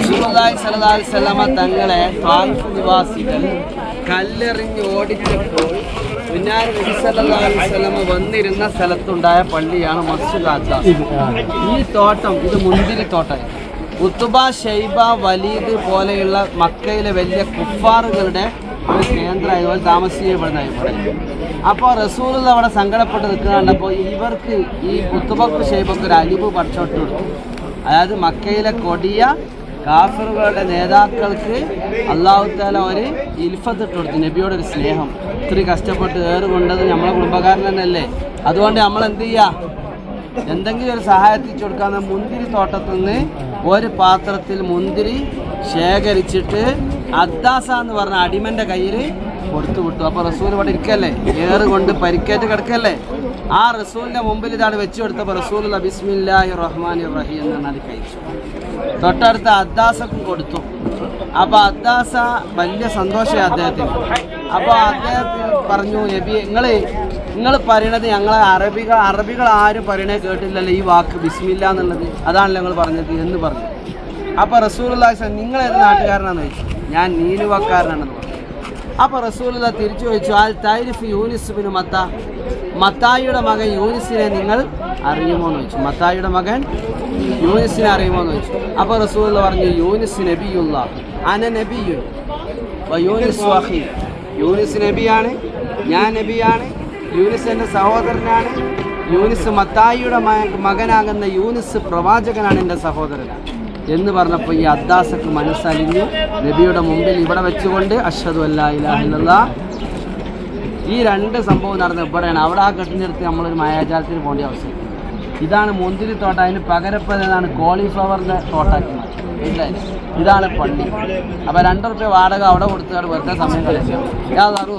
സ്വല്ലല്ലാഹു അലൈഹി വസല്ലമ തങ്ങളെ ത്വായിഫ് നിവാസികൾ കല്ലെറിഞ്ഞ് ഓടിച്ചപ്പോൾ പിന്നാർ നബി സല്ലല്ലാഹു അലൈഹി വന്നിരുന്ന സ്ഥലത്തുണ്ടായ പള്ളിയാണ് മസ്ജിദ് അദ്ദാസ് ഈ തോട്ടം ഇത് മുന്തിരി തോട്ടം. ഉത്തുബ ഷെയ്ബ വലീദ് പോലെയുള്ള മക്കയിലെ വലിയ കുഫാറുകളുടെ ഒരു കേന്ദ്രമായതുപോലെ താമസിക്കപ്പെടുന്ന ഇവിടെ അപ്പോൾ റസൂൽ അവിടെ സങ്കടപ്പെട്ട് നിൽക്കുന്നുണ്ടപ്പോൾ ഇവർക്ക് ഈ ഉത്തുബക്ക് ഷെയ്ബക്ക് ഒരു അലിവ് പഠിച്ചോട്ട് കൊടുത്തു. അതായത് മക്കയിലെ കൊടിയ കാഫറുകളുടെ നേതാക്കൾക്ക് അള്ളാഹുത്താല ഒരു ഇൽഫത്ത് ഇട്ട് കൊടുത്തു നബിയോട് ഒരു സ്നേഹം. ഇത്രയും കഷ്ടപ്പെട്ട് ഏറ് കൊണ്ടത് നമ്മളെ കുടുംബക്കാരൻ തന്നെയല്ലേ? അതുകൊണ്ട് നമ്മൾ എന്ത് ചെയ്യുക എന്തെങ്കിലും ഒരു സഹായത്തിച്ചു കൊടുക്കാൻ മുന്തിരി തോട്ടത്തിൽ നിന്ന് ഒരു പാത്രത്തിൽ മുന്തിരി ശേഖരിച്ചിട്ട് അദ്ദാസ എന്ന് പറഞ്ഞ അടിമന്റെ കയ്യിൽ കൊടുത്തു വിട്ടു അപ്പോൾ റസൂൽ ഇവിടെ ഇരിക്കല്ലേ? ഏറ് കൊണ്ട് പരിക്കേറ്റ് കിടക്കല്ലേ? ആ റസൂലിന്റെ മുമ്പിൽ ഇതാണ് വെച്ചു കൊടുത്തപ്പോൾ റസൂൽ ബിസ്മില്ലാഹി റഹ്മാൻ റഹീം എന്ന് പറഞ്ഞാൽ കഴിച്ചു. തൊട്ടടുത്ത അദ്ദാസക്കും കൊടുത്തു. അപ്പോൾ അദ്ദാസ വലിയ സന്തോഷമായി അദ്ദേഹത്തിന്. അപ്പോൾ അദ്ദേഹത്തിന് പറഞ്ഞു നബി നിങ്ങൾ നിങ്ങൾ പറയണത് ഞങ്ങളെ അറബികൾ അറബികൾ ആരും പറയണേ കേട്ടില്ലല്ലോ ഈ വാക്ക് ബിസ്മില്ല എന്നുള്ളത്. അതാണല്ലോ ഞങ്ങൾ പറഞ്ഞത് എന്ന് പറഞ്ഞു. അപ്പോൾ റസൂൽ നിങ്ങൾ ഏത് നാട്ടുകാരനാണെന്ന് ചോദിച്ചു. ഞാൻ നീലുവക്കാരനാണെന്ന് പറഞ്ഞു. അപ്പോൾ റസൂൽ തിരിച്ചു ചോദിച്ചു ആൽ തൈരിഫ് യൂനിസ്ബിന് മത്ത. മത്തായിയുടെ മകൻ യൂനിസിനെ നിങ്ങൾ അറിയുമോ എന്ന് ചോദിച്ചു. മത്തായിയുടെ മകൻ യൂനിസിനെ അറിയുമോ എന്ന് ചോദിച്ചു. അപ്പോൾ റസൂൽ പറഞ്ഞു യൂനിസ് നബിയുള്ള അന നബിയു യൂനിസ് വഹി യൂനിസ് നബിയാണ് ഞാൻ നബിയാണ് യൂനിസ് എന്റെ സഹോദരനാണ് യൂനിസ് മത്തായിയുടെ മകനാകുന്ന യൂനിസ് പ്രവാചകനാണ് എന്റെ സഹോദരൻ എന്ന് പറഞ്ഞപ്പോൾ ഈ അദ്ദാസക്ക് മനസ്സലിഞ്ഞു. നബിയുടെ മുമ്പിൽ ഇവിടെ വെച്ചുകൊണ്ട് അഷദു അല്ലാ ഇലാഹില്ല ഈ രണ്ട് സംഭവം നടന്ന ഇവിടെയാണ്. അവിടെ ആ കെട്ടിനെടുത്ത് നമ്മളൊരു മായാജാലത്തിന് പോകേണ്ട അവസ്ഥ. ഇതാണ് മുന്തിരി തോട്ട. അതിന് പകരപ്പതാണ് കോളിഫ്ലവറിന്റെ തോട്ടാക്കി മാറ്റി. ഇതാണ് പള്ളി. അപ്പോൾ രണ്ട് റുപ്യ വാടക അവിടെ കൊടുത്തുകൊണ്ട് വെറുതെ സമയം കളിച്ചു യാ സാറു